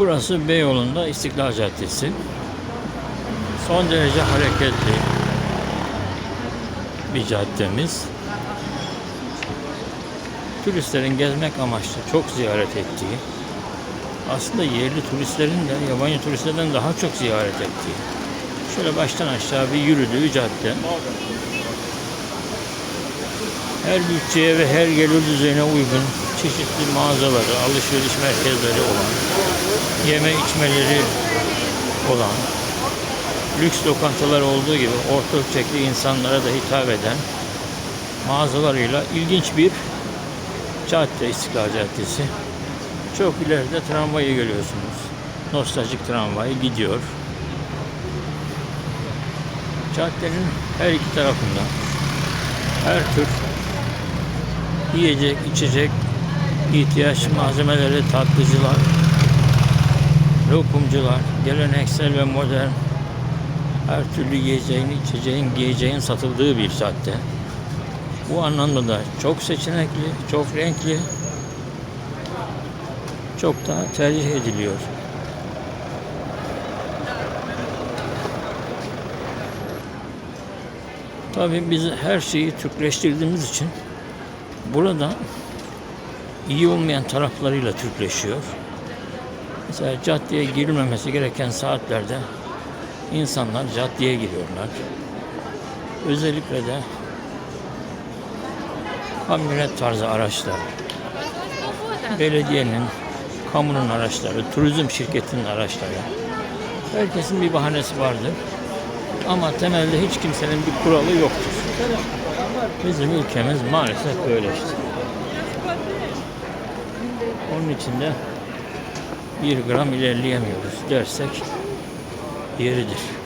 Burası Beyoğlu'nda İstiklal Caddesi. Son derece hareketli bir caddemiz. Turistlerin gezmek amaçlı çok ziyaret ettiği, aslında yerli turistlerin de yabancı turistlerden daha çok ziyaret ettiği, şöyle baştan aşağı bir yürüdüğü cadde. Her bütçeye ve her gelir düzeyine uygun çeşitli mağazaları, alışveriş merkezleri olan, yeme içmeleri olan, lüks lokantalar olduğu gibi orta ölçekli insanlara da hitap eden mağazalarıyla ilginç bir cadde İstiklal Caddesi. Çok ileride tramvayı görüyorsunuz. Nostaljik tramvay gidiyor. Caddenin her iki tarafında her tür yiyecek, içecek, ihtiyaç malzemeleri, tatlıcılar, lokumcular, geleneksel ve modern her türlü yiyeceğin, içeceğin, giyeceğin satıldığı bir cadde. Bu anlamda da çok seçenekli, çok renkli, çok da tercih ediliyor. Tabii biz her şeyi Türkleştirdiğimiz için burada iyi olmayan taraflarıyla Türkleşiyor. Mesela caddeye girilmemesi gereken saatlerde insanlar caddeye giriyorlar. Özellikle de kamyonet tarzı araçlar, belediyenin, kamunun araçları, turizm şirketinin araçları. Herkesin bir bahanesi vardır. Ama temelde hiç kimsenin bir kuralı yoktur. Bizim ülkemiz maalesef böyle işte. Onun için de bir gram ilerleyemiyoruz dersek yeridir.